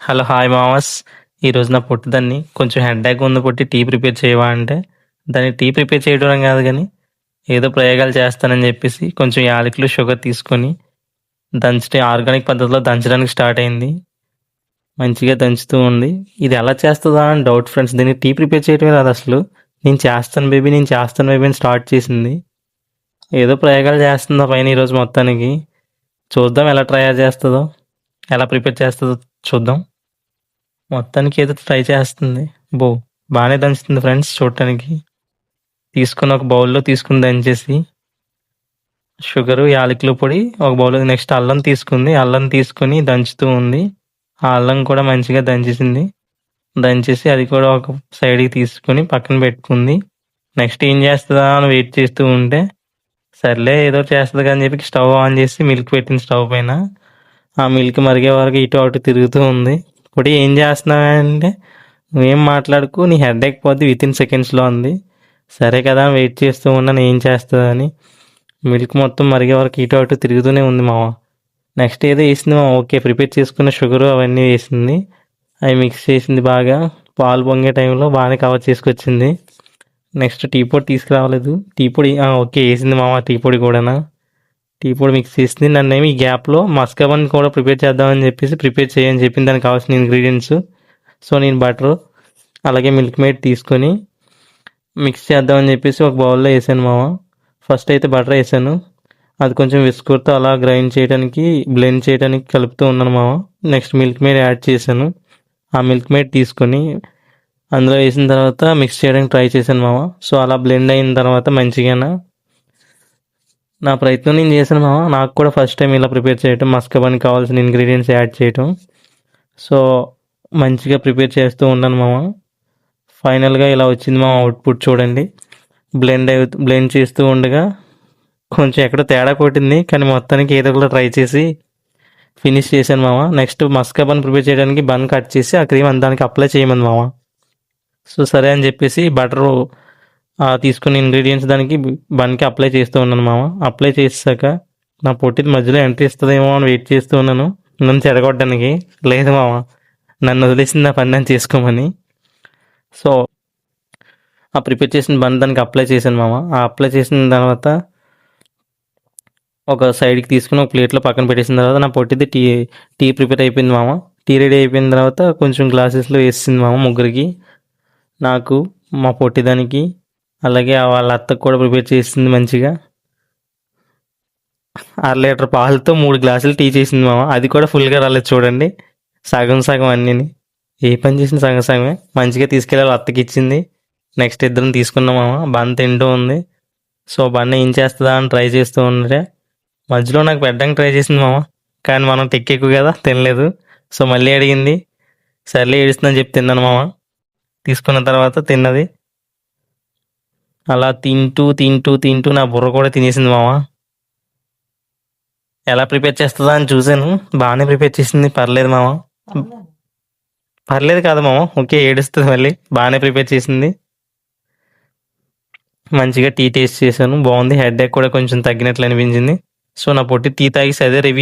Hello hi మామస్. ఈరోజు నా పొట్టి దాన్ని కొంచెం హెడ్ఏక్ ఉంది పొట్టి టీ ప్రిపేర్ చేయవా అంటే దాన్ని టీ ప్రిపేర్ చేయడం కాదు కానీ ఏదో ప్రయోగాలు చేస్తానని చెప్పేసి కొంచెం యాలకులు షుగర్ తీసుకొని దంచడం ఆర్గానిక్ పద్ధతిలో దంచడానికి స్టార్ట్ అయింది. మంచిగా దంచుతూ ఉంది. ఇది ఎలా చేస్తుందా అని డౌట్ ఫ్రెండ్స్ దీన్ని టీ ప్రిపేర్ చేయడమే రాదు అసలు. నేను చేస్తాను బేబీ నేను చేస్తాను బేబీ అని స్టార్ట్ చేసింది. ఏదో ప్రయోగాలు చేస్తుందా పైన ఈరోజు మొత్తానికి. చూద్దాం ఎలా ట్రై చేస్తుందో ఎలా ప్రిపేర్ చేస్తుందో చూద్దాం. మొత్తానికి ఏదో ట్రై చేస్తుంది. బో బాగానే దంచుతుంది ఫ్రెండ్స్ చూడటానికి. తీసుకుని ఒక బౌల్లో తీసుకుని దంచేసి షుగరు యాలకుల పొడి ఒక బౌల్ నెక్స్ట్ అల్లం తీసుకుంది. అల్లం తీసుకుని దంచుతూ ఉంది. ఆ అల్లం కూడా మంచిగా దంచేసింది. దంచేసి అది కూడా ఒక సైడ్కి తీసుకుని పక్కన పెట్టుకుంది. నెక్స్ట్ ఏం చేస్తుందా అని వెయిట్ చేస్తూ ఉంటే సర్లే ఏదో చేస్తుంది కానీ చెప్పి స్టవ్ ఆన్ చేసి మిల్క్ పెట్టింది స్టవ్ పైన. ఆ మిల్క్ మరిగే వరకు ఇటు అటు తిరుగుతూ ఉంది. ఇప్పుడు ఏం చేస్తున్నావంటే నువ్వేం మాట్లాడుకు నీ హెడ్ పోద్ది విత్ ఇన్ సెకండ్స్లో ఉంది. సరే కదా వెయిట్ చేస్తూ ఉన్నాను ఏం చేస్తుందని మిల్క్ మొత్తం మరిగే వరకు ఇటు అటు తిరుగుతూనే ఉంది మామ. నెక్స్ట్ ఏదో వేసింది మామ ఓకే ప్రిపేర్ చేసుకున్న షుగర్ అవన్నీ వేసింది. అవి మిక్స్ చేసింది బాగా. పాలు పొంగే టైంలో బాగానే కవర్ చేసుకొచ్చింది. నెక్స్ట్ టీ పొడి తీసుకురావలేదు. టీ పొడి ఓకే వేసింది మామ టీ పొడి కూడానా. టీ పొడి మిక్స్ చేసింది నన్ను ఏమి ఈ గ్యాప్లో. మస్కబన్ కూడా ప్రిపేర్ చేద్దామని చెప్పేసి ప్రిపేర్ చేయని చెప్పింది దానికి కావాల్సిన ఇంగ్రీడియంట్స్. సో నేను బటర్ అలాగే మిల్క్ మేడ్ తీసుకొని మిక్స్ చేద్దామని చెప్పేసి ఒక బౌల్లో వేసాను మామ ఫస్ట్ అయితే బటర్ వేసాను. అది కొంచెం విస్కూర్తో అలా గ్రైండ్ చేయడానికి బ్లెండ్ చేయడానికి కలుపుతూ ఉన్నాను మామ నెక్స్ట్ మిల్క్ మేడ్ యాడ్ చేశాను. ఆ మిల్క్ మేడ్ తీసుకొని అందులో వేసిన తర్వాత మిక్స్ చేయడానికి ట్రై చేశాను మామ సో అలా బ్లెండ్ అయిన తర్వాత మంచిగా నా ప్రయత్నం నేను చేశాను మామ. నాకు కూడా ఫస్ట్ టైం ఇలా ప్రిపేర్ చేయటం మస్కబానికి కావాల్సిన ఇంగ్రీడియంట్స్ యాడ్ చేయటం. సో మంచిగా ప్రిపేర్ చేస్తూ ఉన్నాను మామ. ఫైనల్గా ఇలా వచ్చింది మా అవుట్పుట్ చూడండి. బ్లెండ్ అయి బ్లెండ్ చేస్తూ ఉండగా కొంచెం ఎక్కడో తేడా కొట్టింది కానీ మొత్తానికి ఏదో ఒకటి ట్రై చేసి ఫినిష్ చేశాను మామ. నెక్స్ట్ మస్కా బన్ ప్రిపేర్ చేయడానికి బన్ కట్ చేసి ఆ క్రీమ్ అందానికి అప్లై చేయమని మామ. సో సరే అని చెప్పేసి బటరు తీసుకున్న ఇంగ్రీడియంట్స్ దానికి బన్కి అప్లై చేస్తూ ఉన్నాను మామ. అప్లై చేసాక నా పొట్టిది మధ్యలో ఎంట్రీ ఇస్తుందేమో అని వెయిట్ చేస్తూ ఉన్నాను. నన్ను చెడగొట్టడానికి. లేదు మామ. నన్ను వదిలేసింది నా పని నేను చేసుకోమని. సో ఆ ప్రిపేర్ చేసిన బన్ దానికి అప్లై చేశాను మామ. ఆ అప్లై చేసిన తర్వాత ఒక సైడ్కి తీసుకుని ఒక ప్లేట్లో పక్కన పెట్టేసిన తర్వాత నా పొట్టిది టీ టీ ప్రిపేర్ అయిపోయింది మామ. టీ రెడీ అయిపోయిన తర్వాత కొంచెం గ్లాసెస్లో వేసింది మామ ముగ్గురికి. నాకు మా పొట్టిదానికి అలాగే వాళ్ళ అత్తకు కూడా ప్రిపేర్ చేసింది మంచిగా. అర లీటర్ పాలతో మూడు గ్లాసులు టీ చేసింది మామ. అది కూడా ఫుల్గా రాలేదు చూడండి. సగం సగం అన్నీని. ఏ పని చేసిన సగం సగమే. మంచిగా తీసుకెళ్ళి అత్తకి ఇచ్చింది. నెక్స్ట్ ఇద్దరం తీసుకున్నాం మామ. బన్ తింటూ ఉంది. సో బన్ ఏం చేస్తుందా అని ట్రై చేస్తూ ఉంటే మధ్యలో నాకు పెట్టడానికి ట్రై చేసింది మామ. కానీ మనం టెక్ ఎక్కువ కదా తినలేదు. సో మళ్ళీ అడిగింది. సర్లే ఏడుస్తుందని చెప్పి తిన్నాను మామ. తీసుకున్న తర్వాత తిన్నది. అలా తింటూ తింటూ తింటూ నా బుర్ర కూడా తినేసింది మామ ఎలా ప్రిపేర్ చేస్తుందా అని చూశాను. బాగానే ప్రిపేర్ చేసింది. పర్లేదు మామ పర్లేదు కాదు మామ ఓకే ఏడుస్తుంది మళ్ళీ. బాగానే ప్రిపేర్ చేసింది. మంచిగా టీ టేస్ట్ చేశాను. బాగుంది. హెడ్ కూడా కొంచెం తగ్గినట్లు అనిపించింది. సో నా పొట్టి టీ తాగేసి అదే రివ్యూ